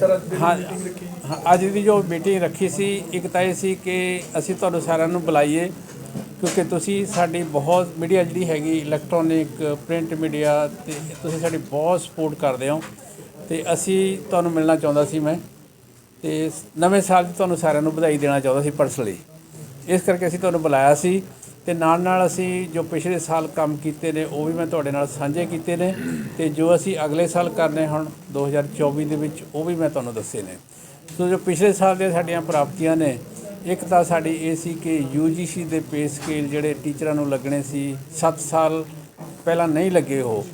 Sir ਅੱਜ ਦੀ ਹਾਂ meeting ਰੱਖੀ ਹਾਂ, ਅੱਜ ਦੀ ਜੋ ਮੀਟਿੰਗ ਰੱਖੀ ਸੀ ਇੱਕ ਤਾਂ ਇਹ ਸੀ ਕਿ ਅਸੀਂ ਤੁਹਾਨੂੰ ਸਾਰਿਆਂ ਨੂੰ ਬੁਲਾਈਏ ਕਿਉਂਕਿ ਤੁਸੀਂ ਸਾਡੀ ਬਹੁਤ ਮੀਡੀਆ ਜਿਹੜੀ ਹੈਗੀ ਇਲੈਕਟ੍ਰੋਨਿਕ ਪ੍ਰਿੰਟ ਮੀਡੀਆ ਤੇ ਤੁਸੀਂ ਸਾਡੀ ਬਹੁਤ ਸਪੋਰਟ ਕਰਦੇ ਹੋ ਤੇ ਅਸੀਂ ਤੁਹਾਨੂੰ ਮਿਲਣਾ ਚਾਹੁੰਦਾ ਸੀ ਮੈਂ ਤੇ ਨਵੇਂ ਸਾਲ ਦੀ ਤੁਹਾਨੂੰ ਸਾਰਿਆਂ ਨੂੰ ਵਧਾਈ ਦੇਣਾ ਚਾਹੁੰਦਾ ਸੀ ਪਰਸਨਲੀ ਇਸ ਕਰਕੇ ਅਸੀਂ ਤੁਹਾਨੂੰ ਬੁਲਾਇਆ ਸੀ ਤੇ ਨਾਲ ਨਾਲ ਅਸੀਂ ਜੋ ਪਿਛਲੇ ਸਾਲ ਕੰਮ ਕੀਤੇ ਨੇ, ਉਹ ਵੀ ਮੈਂ ਤੁਹਾਡੇ ਨਾਲ ਸਾਂਝੇ ਕੀਤੇ ਨੇ ਤੇ ਜੋ ਅਸੀਂ ਅਗਲੇ ਸਾਲ ਕਰਨੇ ਹੁਣ 2024 ਦੇ ਵਿੱਚ, ਉਹ ਵੀ ਮੈਂ ਤੁਹਾਨੂੰ ਦੱਸੇ ਨੇ। ਸੋ ਜੋ ਪਿਛਲੇ ਸਾਲ ਦੇ ਸਾਡੀਆਂ ਪ੍ਰਾਪਤੀਆਂ ਨੇ, ਇੱਕ ਤਾਂ ਸਾਡੀ ਇਹ ਸੀ ਕਿ UGC ਦੇ ਪੇ ਸਕੇਲ ਜਿਹੜੇ ਟੀਚਰਾਂ ਨੂੰ ਲੱਗਣੇ ਸੀ 7 ਸਾਲ ਪਹਿਲਾਂ ਨਹੀਂ ਲੱਗੇ ਉਹ,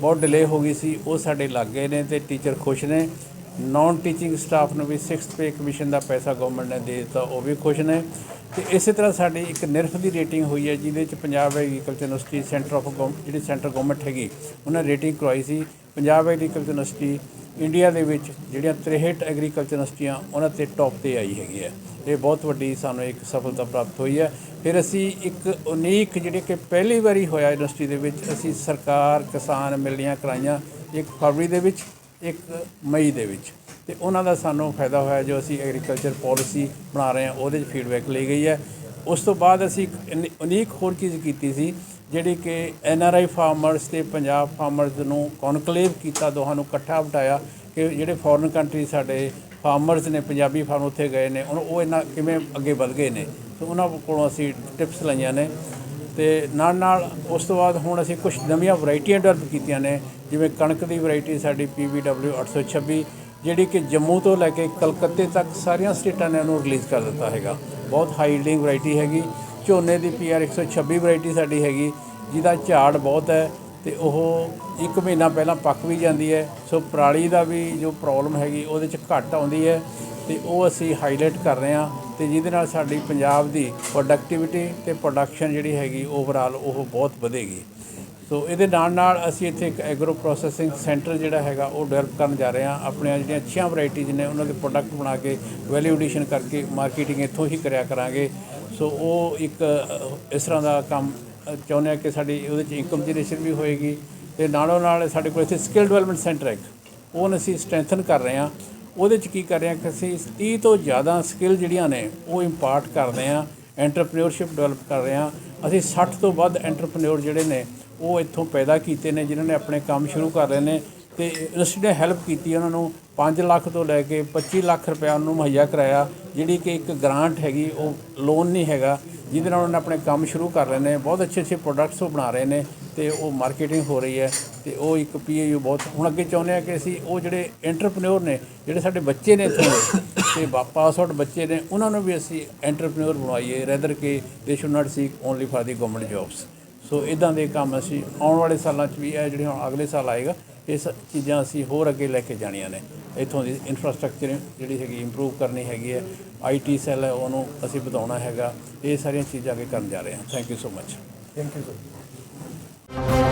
ਬਹੁਤ ਡਿਲੇ ਹੋ ਗਈ ਸੀ, ਉਹ ਸਾਡੇ ਲੱਗ ਗਏ ਨੇ ਤੇ ਟੀਚਰ ਖੁਸ਼ ਨੇ। ਨਾਨ ਟੀਚਿੰਗ ਸਟਾਫ ਨੂੰ ਵੀ 6th ਪੇ ਕਮਿਸ਼ਨ ਦਾ ਪੈਸਾ ਗਵਰਨਮੈਂਟ ਨੇ ਦੇ ਦਿੱਤਾ, ਉਹ ਵੀ ਖੁਸ਼ ਨੇ। ਤੇ ਇਸੇ ਤਰ੍ਹਾਂ ਸਾਡੀ ਇੱਕ ਨਿਰਫ ਦੀ ਰੇਟਿੰਗ ਹੋਈ ਹੈ, ਜਿਹਦੇ ਚ Punjab agriculture university centre of ਜਿਹੜੀ ਸੈਂਟਰ ਗਵਰਨਮੈਂਟ ਹੈਗੀ, ਉਹਨਾਂ ਰੇਟਿੰਗ ਕਰਵਾਈ ਸੀ। ਪੰਜਾਬ ਐਗਰੀਕਲਚਰ ਯੂਨੀਵਰਸਿਟੀ ਇੰਡੀਆ ਦੇ ਵਿੱਚ ਜਿਹੜੀਆਂ 63 ਐਗਰੀਕਲਚਰ ਯੂਨੀਵਰਸਿਟੀਆਂ ਉਹਨਾਂ ਤੇ ਟੌਪ ਤੇ ਆਈ ਹੈਗੀ ਹੈ। ਇਹ ਬਹੁਤ ਵੱਡੀ ਸਾਨੂੰ ਇੱਕ ਸਫਲਤਾ ਪ੍ਰਾਪਤ ਹੋਈ ਹੈ। ਫਿਰ ਅਸੀਂ ਇੱਕ ਉਨੀਕ ਜਿਹੜੇ ਕਿ ਪਹਿਲੀ ਵਾਰੀ ਹੋਇਆ ਯੂਨੀਵਰਸਿਟੀ ਦੇ ਵਿੱਚ, ਅਸੀਂ ਸਰਕਾਰ ਕਿਸਾਨ ਮਿਲਣੀਆਂ ਕਰਾਈਆਂ, ਇੱਕ ਫਰਵਰੀ ਦੇ ਵਿੱਚ, ਇੱਕ ਮਈ ਦੇ ਵਿੱਚ। ਤੇ ਉਹਨਾਂ ਦਾ ਸਾਨੂੰ ਫਾਇਦਾ ਹੋਇਆ ਜੋ ਅਸੀਂ ਐਗਰੀਕਲਚਰ ਪਾਲਿਸੀ ਬਣਾ ਰਹੇ ਹਾਂ, ਉਹਦੇ 'ਚ ਫੀਡਬੈਕ ਲਈ ਗਈ ਹੈ। ਉਸ ਤੋਂ ਬਾਅਦ ਅਸੀਂ ਇੱਕ ਉਨੀਕ ਹੋਰ ਚੀਜ਼ ਕੀਤੀ ਸੀ, ਜਿਹੜੀ ਕਿ ਐਨ ਆਰ ਆਈ ਫਾਰਮਰਸ ਤੇ ਪੰਜਾਬ ਫਾਰਮਰਸ ਨੂੰ ਕਨਕਲੇਵ ਕੀਤਾ ਦੋਹਾਂ ਨੂੰ ਇਕੱਠਾ ਬਿਠਾਇਆ ਕਿ ਜਿਹੜੇ ਫੋਰਨ ਕੰਟਰੀ ਸਾਡੇ ਫਾਰਮਰਸ ਨੇ, ਪੰਜਾਬੀ ਫਾਰਮ ਉੱਥੇ ਗਏ ਨੇ ਹੁਣ ਉਹ ਇਹਨਾਂ ਕਿਵੇਂ ਅੱਗੇ ਵਧ ਗਏ ਨੇ। ਸੋ ਉਹਨਾਂ ਕੋਲੋਂ ਅਸੀਂ ਟਿਪਸ ਲਈਆਂ ਨੇ। ਤੇ ਨਾਲ ਨਾਲ ਉਸ ਤੋਂ ਬਾਅਦ ਹੁਣ ਅਸੀਂ ਕੁਝ ਨਵੀਆਂ ਵੈਰਾਈਟੀਆਂ ਡਿਵੈਲਪ ਕੀਤੀਆਂ ਨੇ, ਜਿਵੇਂ ਕਣਕ ਦੀ ਵੈਰਾਈਟੀ ਸਾਡੀ PBW 826 ਜਿਹੜੀ ਕਿ ਜੰਮੂ ਤੋਂ ਲੈ ਕੇ ਕਲਕੱਤੇ ਤੱਕ ਸਾਰੀਆਂ ਸਟੇਟਾਂ ਨੇ ਉਹਨੂੰ ਰਿਲੀਜ਼ ਕਰ ਦਿੱਤਾ ਹੈਗਾ। ਬਹੁਤ ਹਾਈ ਯੀਲਡਿੰਗ ਵੈਰਾਈਟੀ ਹੈਗੀ। ਝੋਨੇ ਦੀ PR 126 ਵੈਰਾਈਟੀ ਸਾਡੀ ਹੈਗੀ। ਜਿਹਦਾ ਝਾੜ ਬਹੁਤ ਹੈ ਤੇ ਉਹ ਇੱਕ ਮਹੀਨਾ ਪਹਿਲਾਂ ਪੱਕ ਵੀ ਜਾਂਦੀ ਹੈ। ਸੋ ਪਰਾਲੀ ਦਾ ਵੀ ਜੋ ਪ੍ਰੋਬਲਮ ਹੈਗੀ, ਉਹਦੇ ਚ ਘੱਟ ਆਉਂਦੀ ਹੈ ਤੇ ਉਹ ਅਸੀਂ ਹਾਈਲਾਈਟ ਕਰ ਰਹੇ ਹਾਂ ਤੇ ਜਿਹਦੇ ਨਾਲ ਸਾਡੀ ਪੰਜਾਬ ਦੀ ਪ੍ਰੋਡਕਟਿਵਿਟੀ ਤੇ ਪ੍ਰੋਡਕਸ਼ਨ ਜਿਹੜੀ ਹੈਗੀ ਓਵਰਆਲ ਉਹ ਬਹੁਤ ਵਧੇਗੀ। ਸੋ ਇਹਦੇ ਨਾਲ ਨਾਲ ਅਸੀਂ ਇੱਥੇ ਇੱਕ ਐਗਰੋ ਪ੍ਰੋਸੈਸਿੰਗ ਸੈਂਟਰ ਜਿਹੜਾ ਹੈਗਾ, ਉਹ ਡਿਵੈਲਪ ਕਰਨ ਜਾ ਰਹੇ ਹਾਂ। ਆਪਣੀਆਂ ਜਿਹੜੀਆਂ ਅੱਛੀਆਂ ਵੈਰਾਈਟੀਜ਼ ਨੇ, ਉਹਨਾਂ ਦੇ ਪ੍ਰੋਡਕਟ ਬਣਾ ਕੇ ਵੈਲਿਊ ਐਡੀਸ਼ਨ ਕਰਕੇ ਮਾਰਕੀਟਿੰਗ ਇੱਥੋਂ ਹੀ ਕਰਿਆ ਕਰਾਂਗੇ। ਸੋ ਉਹ ਇੱਕ ਇਸ ਤਰ੍ਹਾਂ ਦਾ ਕੰਮ ਚਾਹੁੰਦੇ ਹਾਂ ਕਿ ਸਾਡੀ ਉਹਦੇ 'ਚ ਇਨਕਮ ਜਨਰੇਸ਼ਨ ਵੀ ਹੋਏਗੀ ਤੇ ਨਾਲੋਂ ਨਾਲ ਸਾਡੇ ਕੋਲ ਇੱਥੇ ਸਕਿੱਲ ਡਿਵੈਲਪਮੈਂਟ ਸੈਂਟਰ ਹੈ ਇੱਕ। ਉਹਨੂੰ ਅਸੀਂ ਸਟਰੈਂਥਨ ਕਰ ਰਹੇ ਹਾਂ। ਉਹਦੇ 'ਚ ਕੀ ਕਰ ਰਹੇ ਹਾਂ ਕਿ ਅਸੀਂ 30 ਤੋਂ ਜ਼ਿਆਦਾ ਸਕਿੱਲ ਜਿਹੜੀਆਂ ਨੇ, ਉਹ ਇੰਪਾਰਟ ਕਰਦੇ ਹਾਂ। ਐਂਟਰਪ੍ਰੀਨਿਓਰਸ਼ਿਪ ਡਿਵੈਲਪ ਕਰ ਰਹੇ ਹਾਂ। ਅਸੀਂ 60 ਤੋਂ ਵੱਧ ਐਂਟਰਪ੍ਰੀਨਿਓਰ ਜਿਹੜੇ ਨੇ ਉਹ ਇੱਥੋਂ ਪੈਦਾ ਕੀਤੇ ਨੇ, ਜਿਨ੍ਹਾਂ ਨੇ ਆਪਣੇ ਕੰਮ ਸ਼ੁਰੂ ਕਰ ਰਹੇ ਨੇ ਤੇ ਯੂਨੀਵਰਸਿਟੀ ਨੇ ਹੈਲਪ ਕੀਤੀ ਉਹਨਾਂ ਨੂੰ। 5 ਲੱਖ ਤੋਂ ਲੈ ਕੇ 25 ਲੱਖ ਰੁਪਏ ਉਹਨੂੰ ਮੁਹੱਈਆ ਕਰਾਇਆ, ਜਿਹੜੀ ਕਿ ਇੱਕ ਗ੍ਰਾਂਟ ਹੈਗੀ, ਉਹ ਲੋਨ ਨਹੀਂ ਹੈਗਾ, ਜਿਹਦੇ ਨਾਲ ਉਹਨਾਂ ਨੇ ਆਪਣੇ ਕੰਮ ਸ਼ੁਰੂ ਕਰ ਰਹੇ ਨੇ। ਬਹੁਤ ਅੱਛੇ ਅੱਛੇ ਪ੍ਰੋਡਕਟਸ ਉਹ ਬਣਾ ਰਹੇ ਨੇ ਤੇ ਉਹ ਮਾਰਕੀਟਿੰਗ ਹੋ ਰਹੀ ਹੈ ਤੇ ਉਹ ਇੱਕ ਪੀਏਯੂ ਬਹੁਤ, ਹੁਣ ਅੱਗੇ ਚਾਹੁੰਦੇ ਆ ਕਿ ਅਸੀਂ ਉਹ ਜਿਹੜੇ ਐਂਟਰਪ੍ਰੀਨਿਓਰ ਨੇ, ਜਿਹੜੇ ਸਾਡੇ ਬੱਚੇ ਨੇ ਇੱਥੋਂ ਦੇ, ਤੇ ਪਾਸ ਆਊਟ ਬੱਚੇ ਨੇ, ਉਹਨਾਂ ਨੂੰ ਵੀ ਅਸੀਂ ਐਂਟਰਪ੍ਰੀਨਿਓਰ ਬਣਾਈਏ ਰੈਦਰ ਕਿ they should not seek only for the government jobs so ਇਦਾਂ ਦੇ ਕੰਮ ਅਸੀਂ ਆਉਣ ਵਾਲੇ ਸਾਲਾਂ 'ਚ ਵੀ, ਇਹ ਜਿਹੜੇ ਹੁਣ ਅਗਲੇ ਸਾਲ ਆਏਗਾ, ਇਹ ਸ ਚੀਜ਼ਾਂ ਅਸੀਂ ਹੋਰ ਅੱਗੇ ਲੈ ਕੇ ਜਾਣੀਆਂ ਨੇ। ਇੱਥੋਂ ਦੀ ਇਨਫਰਾਸਟ੍ਰਕਚਰ ਜਿਹੜੀ ਹੈਗੀ ਇੰਪਰੂਵ ਕਰਨੀ ਹੈਗੀ ਹੈ। ਆਈਟੀ ਸੈੱਲ ਹੈ, ਉਹਨੂੰ ਅਸੀਂ ਵਧਾਉਣਾ ਹੈਗਾ। ਇਹ ਸਾਰੀਆਂ ਚੀਜ਼ਾਂ ਅੱਗੇ ਕਰਨ ਜਾ ਰਹੇ ਹਾਂ। Thank you so much thank you sir